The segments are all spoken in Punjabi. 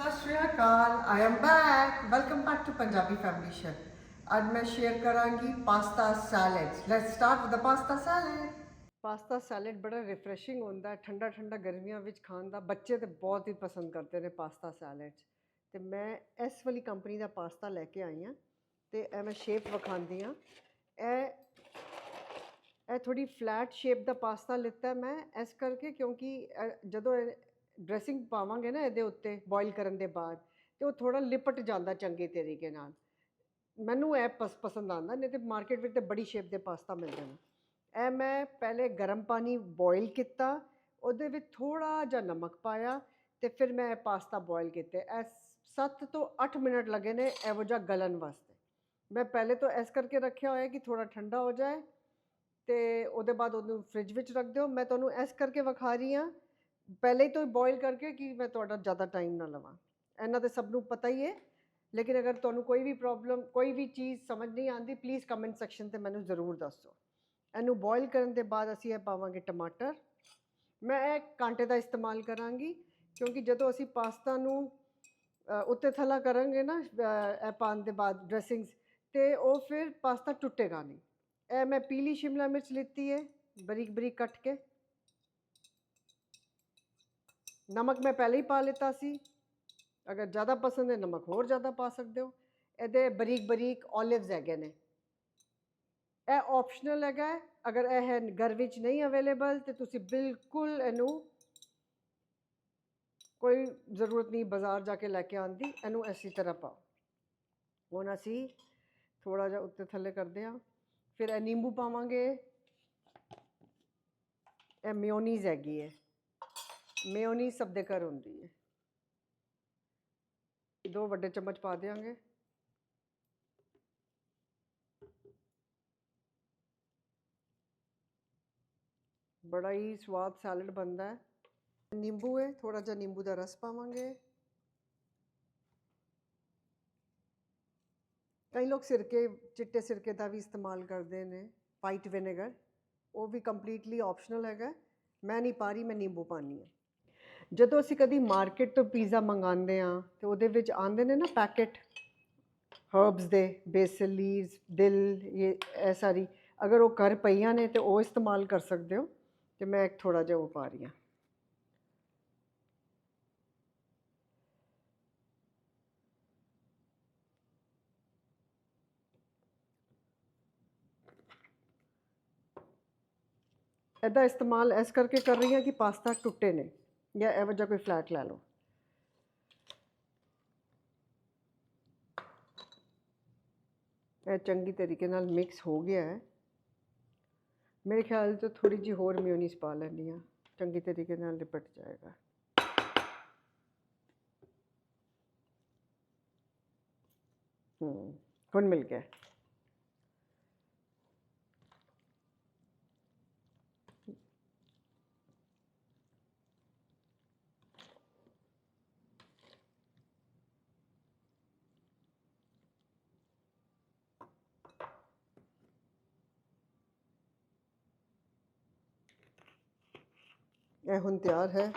ਸਤਿ ਸ਼੍ਰੀ ਅਕਾਲ I am back welcome back to Punjabi family chef ਅੱਜ ਮੈਂ ਸ਼ੇਅਰ ਕਰਾਂਗੀ pasta salad let's start with pasta salad pasta salad ਬੜਾ ਰਿਫਰੈਸ਼ਿੰਗ ਹੁੰਦਾ, ਠੰਡਾ ਠੰਡਾ ਗਰਮੀਆਂ ਵਿੱਚ ਖਾਣ ਦਾ। ਬੱਚੇ ਤੇ ਬਹੁਤ ਹੀ ਪਸੰਦ ਕਰਦੇ ਨੇ ਪਾਸਤਾ ਸੈਲਡ ਤੇ ਮੈਂ ਇਸ ਵਾਲੀ ਕੰਪਨੀ ਦਾ ਪਾਸਤਾ ਲੈ ਕੇ ਆਈ ਹਾਂ ਤੇ ਇਹ ਮੈਂ ਸ਼ੇਪ ਵਿਖਾਉਂਦੀ ਹਾਂ। ਇਹ ਇਹ ਥੋੜੀ ਫਲੈਟ ਸ਼ੇਪ ਦਾ ਪਾਸਤਾ ਲਿੱਤਾ ਮੈਂ। ਇਸ ਕਰਕੇ ਕਿਉਂਕਿ ਇਹ ਜਦੋਂ ਡਰੈਸਿੰਗ ਪਾਵਾਂਗੇ ਨਾ ਇਹਦੇ ਉੱਤੇ ਬੋਇਲ ਕਰਨ ਦੇ ਬਾਅਦ, ਤੇ ਉਹ ਥੋੜਾ ਲਿਪਟ ਜਾਂਦਾ ਚੰਗੇ ਤਰੀਕੇ ਨਾਲ। ਮੈਨੂੰ ਇਹ ਪਸ, ਪਸੰਦ ਆਉਂਦਾ, ਨਹੀਂ ਤੇ ਮਾਰਕੀਟ ਵਿੱਚ ਤੇ ਬੜੀ ਸ਼ੇਪ ਦੇ ਪਾਸਤਾ ਮਿਲਦੇ ਨੇ ਇਹ ਮੈਂ ਪਹਿਲੇ ਗਰਮ ਪਾਣੀ ਬੋਇਲ ਕੀਤਾ, ਉਹਦੇ ਵਿੱਚ ਥੋੜਾ ਜਿਹਾ ਨਮਕ ਪਾਇਆ, ਤੇ ਫਿਰ ਮੈਂ ਇਹ ਪਾਸਤਾ ਬੋਇਲ ਕੀਤੇ। ਇਹ 7 ਤੋਂ 8 ਮਿੰਟ ਲੱਗੇ ਨੇ ਇਹੋ ਜਿਹਾ ਗਲਣ ਵਾਸਤੇ। ਮੈਂ ਪਹਿਲੇ ਤੋਂ ਇਸ ਕਰਕੇ ਰੱਖਿਆ ਹੋਇਆ ਕਿ ਥੋੜਾ ਠੰਡਾ ਹੋ ਜਾਏ, ਤੇ ਉਹਦੇ ਬਾਅਦ ਉਹਨੂੰ ਫ੍ਰਿਜ ਵਿੱਚ ਰੱਖ ਦਿਓ। ਮੈਂ ਤੁਹਾਨੂੰ ਇਸ ਕਰਕੇ ਵਿਖਾ ਰਹੀ ਹਾਂ ਪਹਿਲੇ ਤੋਂ ਹੀ ਤੋਂ ਬੋਇਲ ਕਰਕੇ ਕਿ ਮੈਂ ਤੁਹਾਡਾ ਜ਼ਿਆਦਾ ਟਾਈਮ ਨਾ ਲਵਾਂ। ਇਹਨਾਂ ਤੇ ਸਭ ਨੂੰ ਪਤਾ ਹੀ ਹੈ। ਲੇਕਿਨ ਅਗਰ ਤੁਹਾਨੂੰ ਕੋਈ ਵੀ ਪ੍ਰੋਬਲਮ ਕੋਈ ਵੀ ਚੀਜ਼ ਸਮਝ ਨਹੀਂ ਆਉਂਦੀ ਪਲੀਜ਼ ਕਮੈਂਟ ਸੈਕਸ਼ਨ ਤੇ ਮੈਨੂੰ ਜ਼ਰੂਰ ਦੱਸੋ। ਇਹਨੂੰ ਬੋਇਲ ਕਰਨ ਦੇ ਬਾਅਦ ਅਸੀਂ ਇਹ ਪਾਵਾਂਗੇ ਟਮਾਟਰ। ਮੈਂ ਇਹ ਕਾਂਟੇ ਦਾ ਇਸਤੇਮਾਲ ਕਰਾਂਗੀ, ਕਿਉਂਕਿ ਜਦੋਂ ਅਸੀਂ ਪਾਸਤਾ ਨੂੰ ਉੱਤੇ ਥੱਲਾ ਕਰਾਂਗੇ ਨਾ ਇਹ ਪਾਉਣ ਦੇ ਬਾਅਦ ਡਰੈਸਿੰਗਸ ਤੇ ਉਹ ਫਿਰ ਪਾਸਤਾ ਟੁੱਟੇਗਾ ਨਹੀਂ। ਇਹ ਮੈਂ ਪੀਲੀ ਸ਼ਿਮਲਾ ਮਿਰਚ ਲਿੱਤੀ ਹੈ ਬਰੀਕ ਬਰੀਕ ਕੱਟ ਕੇ। ਨਮਕ ਮੈਂ ਪਹਿਲੇ ਹੀ ਪਾ ਲਿੱਤਾ ਸੀ। ਅਗਰ ਜ਼ਿਆਦਾ ਪਸੰਦ ਹੈ, ਨਮਕ ਹੋਰ ਜ਼ਿਆਦਾ ਪਾ ਸਕਦੇ ਹੋ। ਇਹਦੇ ਬਰੀਕ ਬਰੀਕ 올ਿਵਸ ਹੈਗੇ ਨੇ। ਇਹ ਆਪਸ਼ਨਲ ਹੈਗਾ ਅਗਰ ਇਹ ਹੈ ਘਰ ਵਿੱਚ ਨਹੀਂ ਅਵੇਲੇਬਲ ਤੇ ਤੁਸੀਂ ਬਿਲਕੁਲ ਇਹਨੂੰ ਕੋਈ ਜ਼ਰੂਰਤ ਨਹੀਂ, ਬਾਜ਼ਾਰ ਜਾ ਕੇ ਲੈ ਕੇ ਆਉਣ ਦੀ, ਇਹਨੂੰ ਇਸੇ ਤਰ੍ਹਾਂ ਪਾਓ। ਹੁਣ ਅਸੀਂ ਥੋੜਾ ਜਿਹਾ ਉੱਤੇ ਥੱਲੇ ਕਰਦੇ ਹਾਂ। ਫਿਰ ਇਹ ਨਿੰਬੂ ਪਾਵਾਂਗੇ। ਇਹ ਮਿਓਨੀਜ਼ ਹੈਗੀ ਹੈ। ਮਿਓਨੀਜ਼ ਸਭ ਦੇ ਘਰ ਹੁੰਦੀ ਹੈ ਦੋ ਵੱਡੇ ਚਮਚ ਪਾ ਦਿਆਂਗੇ ਬੜਾ ਹੀ ਸਵਾਦ ਸੈਲਡ ਬਣਦਾ ਹੈ ਨਿੰਬੂ ਹੈ ਥੋੜਾ ਜਿਹਾ ਨਿੰਬੂ ਦਾ ਰਸ ਪਾਵਾਂਗੇ ਕਈ ਲੋਕ ਸਿਰਕੇ ਚਿੱਟੇ ਸਿਰਕੇ ਦਾ ਵੀ ਇਸਤੇਮਾਲ ਕਰਦੇ ਨੇ ਵਾਈਟ ਵਿਨੇਗਰ ਉਹ ਵੀ ਕੰਪਲੀਟਲੀ ਆਪਸ਼ਨਲ ਹੈਗਾ ਮੈਂ ਨਹੀਂ ਪਾ ਰਹੀ ਮੈਂ ਨਿੰਬੂ ਪਾਣੀ ਹੈ ਜਦੋਂ ਅਸੀਂ ਕਦੀ ਮਾਰਕੀਟ ਤੋਂ ਪੀਜ਼ਾ ਮੰਗਾਉਂਦੇ ਆ ਤੇ ਉਹਦੇ ਵਿੱਚ ਆਉਂਦੇ ਨੇ ਨਾ ਪੈਕੇਟ ਹਰਬਸ ਦੇ ਬੇਸਲ ਲੀਵਸ ਦਿਲ, ਇਹ ਇਹ ਸਾਰੀ, ਅਗਰ ਉਹ ਕਰ ਪਈਆਂ ਨੇ ਤੇ ਉਹ ਇਸਤੇਮਾਲ ਕਰ ਸਕਦੇ ਹੋ, ਤੇ ਮੈਂ ਇੱਕ ਥੋੜਾ ਜਿਹਾ ਉਹ ਪਾ ਰਹੀ ਹਾਂ। ਇਹਦਾ ਇਸਤੇਮਾਲ ਇਸ ਕਰਕੇ ਕਰ ਰਹੀ ਹਾਂ ਕਿ ਪਾਸਤਾ ਟੁੱਟੇ ਨੇ। ਜਾਂ ਇਹੋ ਜਿਹਾ ਕੋਈ ਫਲੈਟ ਲੈ ਲਓ ਇਹ ਚੰਗੀ ਤਰੀਕੇ ਨਾਲ ਮਿਕਸ ਹੋ ਗਿਆ ਹੈ ਮੇਰੇ ਖਿਆਲ ਤੋਂ ਥੋੜੀ ਜਿਹੀ ਹੋਰ ਮਿਓਨੀਸ ਪਾ ਲੈਣੀ ਆ ਚੰਗੀ ਤਰੀਕੇ ਨਾਲ ਲਿਪਟ ਜਾਏਗਾ ਹੂੰ ਹੁਣ ਮਿਲ ਗਿਆ ਇਹ ਹੁਣ ਤਿਆਰ ਹੈ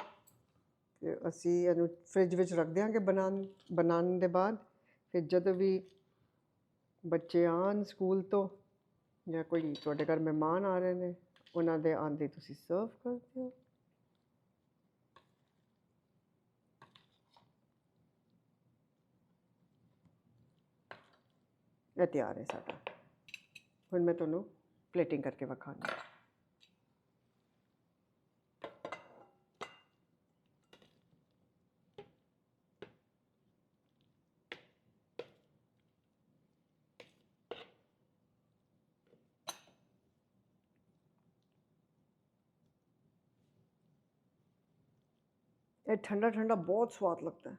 ਤੇ ਅਸੀਂ ਇਹਨੂੰ ਫ੍ਰਿਜ ਵਿੱਚ ਰੱਖ ਦਿਆਂਗੇ ਬਣਾਉਣ ਬਣਾਉਣ ਦੇ ਬਾਅਦ। ਫਿਰ ਜਦੋਂ ਵੀ ਬੱਚੇ ਆਉਣ ਸਕੂਲ ਤੋਂ ਜਾਂ ਕੋਈ ਤੁਹਾਡੇ ਘਰ ਮਹਿਮਾਨ ਆ ਰਹੇ ਨੇ, ਉਹਨਾਂ ਦੇ ਆਉਂਦੇ ਤੁਸੀਂ ਸਰਵ ਕਰਦੇ ਹੋ ਇਹ ਤਿਆਰ ਹੈ ਸਾਡਾ। ਹੁਣ ਮੈਂ ਤੁਹਾਨੂੰ ਪਲੇਟਿੰਗ ਕਰਕੇ ਵਿਖਾਉਂਦੀ ਇਹ ਠੰਡਾ ਠੰਡਾ ਬਹੁਤ ਸਵਾਦ ਲੱਗਦਾ ਹੈ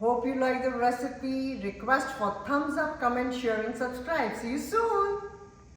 Hope you like the recipe. Request for thumbs up, comment, share, and subscribe. See you soon.